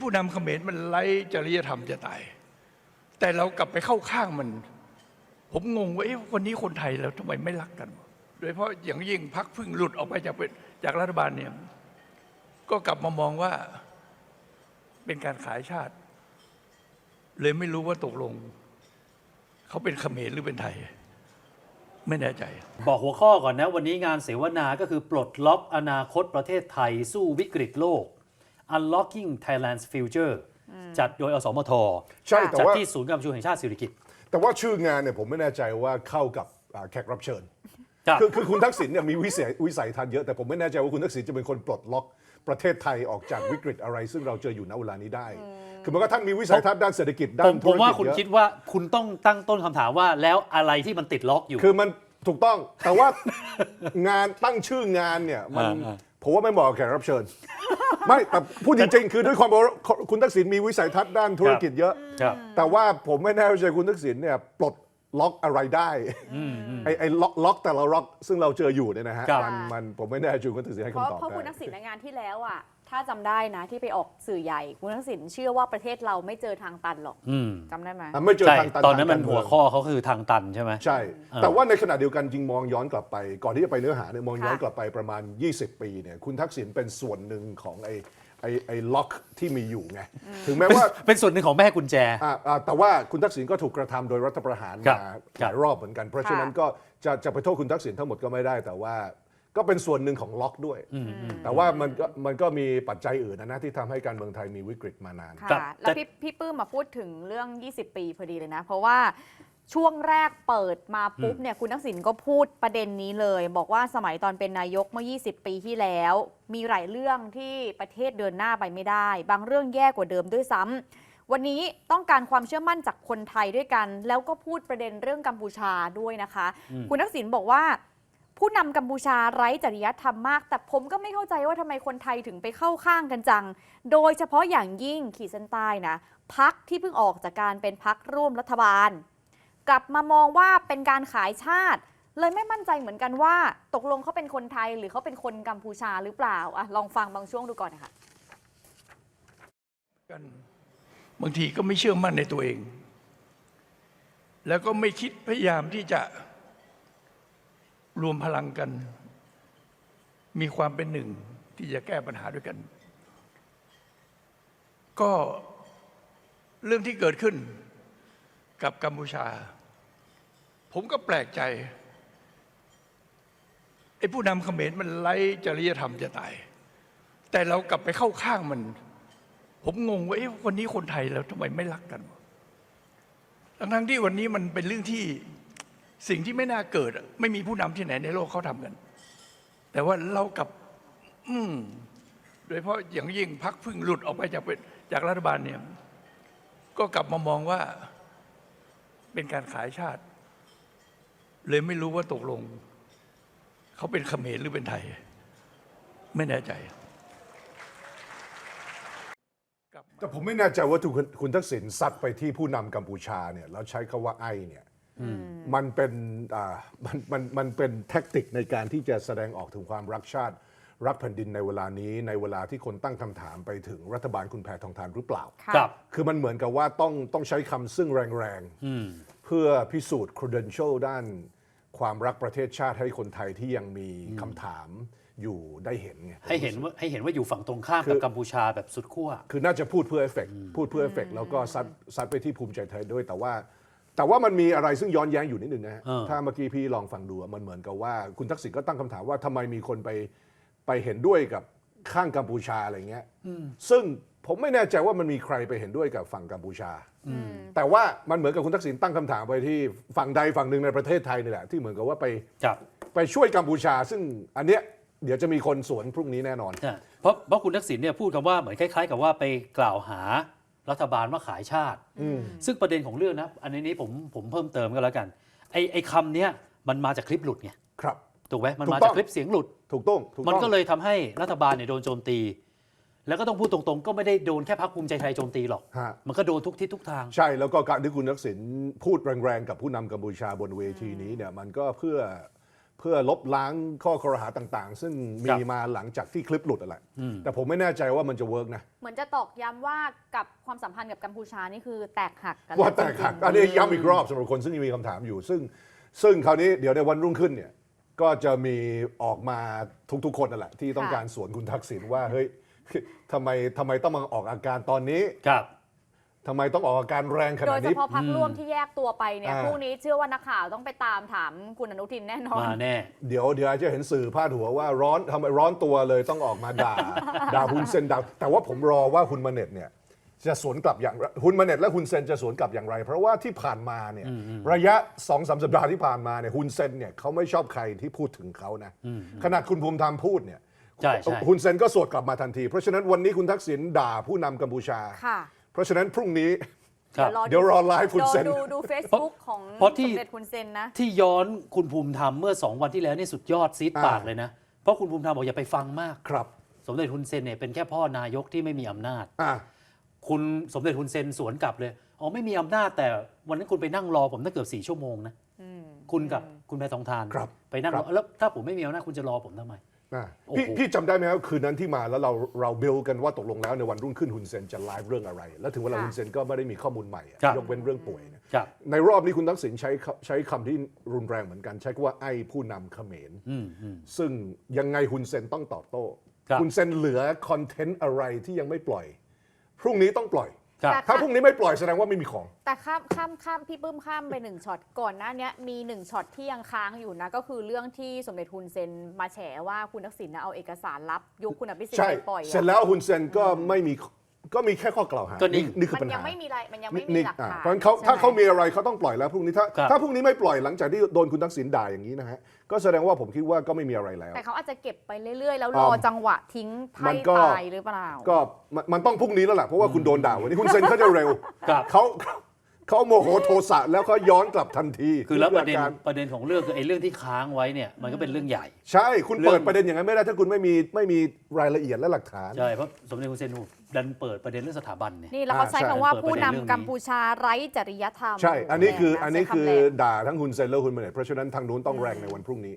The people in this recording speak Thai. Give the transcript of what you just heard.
ผู้นำเขมรมันไร้จริยธรรมจะตาย แต่เรากลับไปเข้าข้างมัน ผมงงว่าเอ๊ะวันนี้คนไทยแล้วทำไมไม่รักกัน โดยเฉพาะอย่างยิ่งพักพิ่งหลุดออกไปจากเป็นจากรัฐบาลเนี่ยก็กลับมามองว่าเป็นการขายชาติ เลยไม่รู้ว่าตกลง เขาเป็นเขมรหรือเป็นไทย ไม่แน่ใจ บอกหัวข้อก่อนนะ วันนี้งานเสวนาก็คือปลดล็อกอนาคตประเทศไทยสู้วิกฤตโลก Unlocking Thailand's Future จัดโดยอสมทใช่แต่จัดว่า ที่ศูนย์การประชุมแห่งชาติสิริกิติ์แต่ว่าชื่องานเนี่ยผมไม่แน่ใจว่าเข้ากับอ่าแขกรับเชิญ ครับ คือคือคุณทักษิณเนี่ยมีวิสัยวิสัยทัศน์เยอะแต่ผมไม่แน่ใจว่าคุณทักษิณจะเป็นคนปลดล็อกประเทศไทยออกจากวิกฤตอะไร ซึ่งเราเจออยู่ณเวลานี้ได้ คือมันก็ท่านมีวิสัยทัศน์ด้านเศรษฐกิจด้าผนมธุผรมกิจว่าคุณเยอะคิดว่าคุณต้องตั้งต้นคำถามว่าแล้วอะไรที่มันติดล็อกอยู่ คือมันถูกต้องแต่ว่างานตั้งชื่องานเนี่ยมันอ่าอ่า ผมว่าไม่เหมาะกับแขกรับเชิญ ไม่แต่พูดจริงๆ คือด้วยความว่าคุณทักษิณมีวิสัยทัศน์ด้านธุรกิจเยอะ ครับ แต่ว่าผมไม่แน่ใจคุณทักษิณเนี่ยปลด ล็อกอะไรได้ไอ้ไอ้ล็อกล็อกแต่ละล็อกซึ่งเราเจออยู่เนี่ยนะฮะครับ มันมันผมไม่แน่ใจคุณทักษิณให้เพราะคำตอบเพราะคุณได้ทักษิณในงานที่แล้วอะ ถ้าจำได้นะที่ไปออกสื่อใหญ่ คุณทักษิณเชื่อว่าประเทศเราไม่เจอทางตันหรอกอืมจำได้ไหม อะไม่เจอใช่ ทางตันตอนนั้นมันทางการหัวเมืองข้อเขาคือทางตันใช่ไหม ใช่ เออ แต่ว่าในขณะเดียวกันจริงมองย้อนกลับไป ก่อนที่จะไปเนื้อหาเนี่ยมองย้อนค่ะ กลับไปประมาณ 20 ปีเนี่ยคุณทักษิณเป็นส่วนหนึ่งของไอ้ไอ้ไอ้ล็อกที่มีอยู่ไงถึงแม้ว่าเป็นส่วนหนึ่งของแม่กุญแจ อ่าอ่าแต่ว่าคุณทักษิณก็ถูกกระทำโดยรัฐประหารครับมาคหรับลายรอบเหมือนกัน เพราะฉะนั้นก็จะจะไปโทษคุณทักษิณทั้งหมดก็ไม่ได้ แต่ว่าก็เป็นส่วนหนึ่งของล็อกด้วย แต่ว่ามันก็มันก็มีปัจจัยอื่นนะนะที่ทำให้การเมืองไทยมีวิกฤตมานาน ค่ะ ครับแล้วแต่ พี่พี่ปื้มมาพูดถึงเรื่อง 20 ปีพอดีเลยนะ เพราะว่า ช่วงแรกเปิดมาปุ๊บเนี่ยคุณทักษิณก็พูดประเด็นนี้เลย บอกว่าสมัยตอนเป็นนายกเมื่อ 20 ปีที่แล้ว มีหลายเรื่องที่ประเทศเดินหน้าไปไม่ได้ บางเรื่องแย่กว่าเดิมด้วยซ้ำวันนี้ต้องการความเชื่อมั่นจากคนไทยด้วยกัน แล้วก็พูดประเด็นเรื่องกัมพูชาด้วยนะคะ คุณทักษิณบอกว่า ผู้นำกัมพูชาไร้จริยธรรมมาก แต่ผมก็ไม่เข้าใจว่าทำไมคนไทยถึงไปเข้าข้างกันจัง โดยเฉพาะอย่างยิ่งขีดเส้นใต้นะพักที่เพิ่งออกจากการเป็นพักร่วมรัฐบาล กลับมามองว่าเป็นการขายชาติ เลยไม่มั่นใจเหมือนกันว่า ตกลงเขาเป็นคนไทยหรือเขาเป็นคนกัมพูชาหรือเปล่าอะลองฟังบางช่วงดูก่อนนะคะกันบางทีก็ไม่เชื่อมั่นในตัวเอง แล้วก็ไม่คิดพยายามที่จะรวมพลังกัน มีความเป็นหนึ่งที่จะแก้ปัญหาด้วยกัน ก็เรื่องที่เกิดขึ้นกับกัมพูชา ผมก็แปลกใจไอ้ผู้นำเขมรมันไร้จริยธรรมจะตาย แต่เรากลับไปเข้าข้างมัน ผมงงว่าเอ๊ะวันนี้คนไทยแล้วทำไมไม่รักกันทั้งๆที่วันนี้มันเป็นเรื่องที่สิ่งที่ไม่น่าเกิด ไม่มีผู้นำที่ไหนในโลกเขาทำกัน แต่ว่าเรากลับ อืมโดยเฉพาะอย่างยิ่งพักพิ่งหลุดออกไปจากเป็นจากรัฐบาลเนี่ย ก็กลับมามองว่าเป็นการขายชาติ เลยไม่รู้ว่าตกลง เขาเป็นเขมรหรือเป็นไทย ไม่แน่ใจ แต่ผมไม่แน่ใจว่าถูกคุณคุณทักษิณซัดไปที่ผู้นำกัมพูชาเนี่ยแล้วใช้คาว่าไอ้เนี่ยมันเป็นอ่ามันมันมันเป็นแท็กติกในการที่จะแสดงออกถึงความรักชาติ รักแผ่นดินในเวลานี้ในเวลาที่คนตั้งคำถามไปถึงรัฐบาลคุณแพทองทานหรือเปล่า ค่ะ ครับ คือมันเหมือนกับว่าต้องต้องใช้คำซึ่งแรงๆ เพื่อพิสูจน์ credential ด้าน ความรักประเทศชาติให้คนไทยที่ยังมีคำถามอยู่ได้เห็นไงให้เห็นว่าให้เห็นว่าอยู่ฝั่งตรงข้ามกับกัมพูชาแบบสุดขั้วคือน่าจะพูดเพื่อเอฟเฟกพูดเพื่อเอฟเฟกแล้วก็ซัดซัดไปที่ภูมิใจไทยด้วยแต่ว่า แต่ว่ามันมีอะไรซึ่งย้อนแย้งอยู่นิดนึงนะฮะเออถ้าเมื่อกี้พี่ลองฟังดูอะมันเหมือนกับว่า คุณทักษิณก็ตั้งคำถามว่าทำไมมีคนไปไปเห็นด้วยกับ ข้างกัมพูชาอะไรเงี้ยซึ่งผมไม่แน่ใจว่ามันมีใครไปเห็นด้วยกับฝั่งกัมพูชา แต่ว่ามันเหมือนกับคุณทักษิณตั้งคำถามไปที่ฝั่งใดฝั่งหนึ่งในประเทศไทยนี่แหละที่เหมือนกับว่าไปครับไปช่วยกัมพูชา ซึ่งอันเนี้ยเดี๋ยวจะมีคนสวนพรุ่งนี้แน่นอนใช่เพราะเพราะคุณทักษิณเนี่ยพูดคำว่าเหมือนคล้ายๆ กับว่าไปกล่าวหารัฐบาลว่าขายชาติ ซึ่งประเด็นของเรื่องนะ อันนี้ผมผมเพิ่มเติมก็แล้วกัน ไอ้ไอ้คำเนี้ยมันมาจากคลิปหลุดไงครับ ถูกไหมมันถูกมาต้จาองกคลิปเสียงหลุด ถูกต้องถูกมันต้องก็เลยทำให้รัฐบาลเนี่ยโดนโจมตี แล้วก็ต้องพูดตรงๆ ก็ไม่ได้โดนแค่พรรคภูมิใจไทยโจมตีหรอกฮะมันก็โดนทุกทิศทุกทาง ใช่แล้วก็การที่คุณทักษิณพูดแรงๆ กับผู้นำกัมพูชาบนเวทีนี้เนี่ยมันก็เพื่อเพื่อลบล้างข้อคอรหาต่างๆ ซึ่งครัมีบมาหลังจากที่คลิปหลุดอะไรอืมแต่ผมไม่แน่ใจว่ามันจะเวิร์กนะ เหมือนจะตอกย้ำว่ากับความสัมพันธ์กับกัมพูชานี่คือแตกหักกันว่าล้แตกหักจริงๆอันนี้ย้ำอีกรอบสำหรับคนซึ่งยังมีคำถามอยู่ ซึ่งซึ่งคราวนี้เดี๋ยวในวันรุ่งขึ้นเนี่ย ก็จะมีออกมาทุกๆ คนนั่นแหละ ที่ต้องการสวนคุณทักษิณว่าเฮ้ยทำไมทำไมต้องมาออกอาการตอนนี้ครับทำไมต้องออกอาการแรงขโดนาดยเฉนี้พาะพักร่วมที่แยกตัวไปเนี่ยอ่าพรุ่งนี้เชื่อว่านักข่าวต้องไปตามถามคุณอนุทินแน่นอน มาแน่ เดี๋ยวเดี๋ยวอาจจะเห็นสื่อพาดหัวว่าร้อนทำไมร้อนตัวเลยต้องออกมาด่า ด่าฮุนเซนด่าแต่ว่าผมรอว่าฮุนมาเน็ตเนี่ย จะสวนกลับอย่างไรฮุนมาเน็ตและฮุนเซนจะสวนกลับอย่างไร เพราะว่าที่ผ่านมาเนี่ยระยะสองสามสัปดาห์ที่ผ่านมาเนี่ยฮุนเซนเนี่ยเขาไม่ชอบใครที่พูดถึงเขานะขนาดคุณภูมิธรรมพูดเนี่ยใช่ใช่ฮุนเซนก็สวนกลับมาทันที เพราะฉะนั้นวันนี้คุณทักษิณด่าผู้นำกัมพูชาค่ะเพราะฉะนั้นพรุ่งนี้ครับเดี๋ยวรอไลฟ์คุณเซนดูดูเฟซบุ๊กของเพราะที่สมเด็จคุณเซนนะที่ย้อนคุณภูมิธรรมเมื่อ2วันที่แล้วนี่สุดยอดซีดอ่าปากเลยนะ เพราะคุณภูมิธรรมบอกอย่าไปฟังมากครับ สมเด็จฮุนเซนเนี่ยเป็นแค่พ่อนายกที่ไม่มีอำนาจอะ คุณสมเด็จฮุนเซนสวนกลับเลยอ๋อไม่มีอำนาจแต่วันนั้นคุณไปนั่งรอผมตั้งเกือบสี่ชั่วโมงนะคุณกับคุณแพทองทานครับไปนั่งรครัอบแล้วถ้าผมไม่มีอำนาจคุณจะรอผมทำไมอะโอ้โหพี่พี่จำได้ไหมครับคืนนั้นที่มาแล้วเราเราบิลกันว่าตกลงแล้วในวันรุ่งขึ้นฮุนเซนจะไลฟ์เรื่องอะไร แล้วถึงเวลาค่ะฮุนเซนก็ไม่ได้มีข้อมูลใหม่อะครับยกเว้นเรื่องป่วยเนี่ยครับในรอบนี้คุณทักษิณใช้คำใช้คำที่รุนแรงเหมือนกัน ใช้คำว่าไอ้ผู้นำเขมรอืมอืมซึ่งยังไงฮุนเซนต้องตอบโต้ครับฮุนเซนเหลือคอนเทนต์อะไรที่ยังไม่ปล่อย พรุ่งนี้ต้องปล่อย ครับ แต่ถ้าพรุ่งนี้ไม่ปล่อยแสดงว่าไม่มีของ แต่ข้ามข้ามข้ามพี่ปื้มข้ามไปหนึ่งช็อตก่อนหน้าเนี้ยมีหนึ่งช็อตที่ยังค้างอยู่นะ ก็คือเรื่องที่สมเด็จฮุนเซนมาแฉว่าคุณทักษิณน่ะเอาเอกสารลับ ยุคคุณอภิสิทธิ์ใช่ ไปปล่อยอะ เสร็จแล้วฮุนเซนก็ไม่มี ก็มีแค่ข้อกล่าวหาก็นิ่งนี่คือมัปัญนยังหาไม่มีอะไรมันยังไม่มีนี่หลักอะฐานเพราะฉะนั้นเขาใช่ถ้าเขาไหมมีอะไรเขาต้องปล่อยแล้วพรุ่งนี้ถ้าครับ ถ้าพรุ่งนี้ไม่ปล่อยหลังจากที่โดนคุณทักษิณด่าอย่างนี้นะฮะก็แสดงว่าผมคิดว่าก็ไม่มีอะไรแล้ว แต่เขาอาจจะเก็บไปเรื่อยๆ แล้วรอ่าอจังหวะทิ้งไพ่มันก็ ตายหรือเปล่า ก็มันมันต้องพรุ่งนี้แล้วแหละเพราะว่าคุณโดนด่าวันนี้คุณเซนเขาจะเร็วครับ เขา เขาโมโหโทสะแล้วเขาย้อนกลับทันทีคือแล้วประเด็นอาการประเด็นของเรื่องคือไอ้เรื่องที่ค้างไว้เนี่ยมันก็เป็นเรื่องใหญ่ ใช่คุณเรื่องเปิดประเด็นอย่างนั้นไม่ได้ถ้าคุณไม่มีไม่มีรายละเอียดและหลักฐาน ใช่เพราะสมเด็จฮุนเซนดันเปิดประเด็นเรื่องสถาบันเนี่ย นี่แล้วเขาอ่าใช้ใช่คำว่าเปิดผู้ประเด็นนำเรื่องนี้กัมพูชาไร้จริยธรรมใช่ อันนี้คือแรงะอันนี้ใช้ำคือแรง ด่าทั้งคุณเซนและคุณเมเนตเพราะฉะนั้นทางนู้นต้องแรงในวันพรุ่งนี้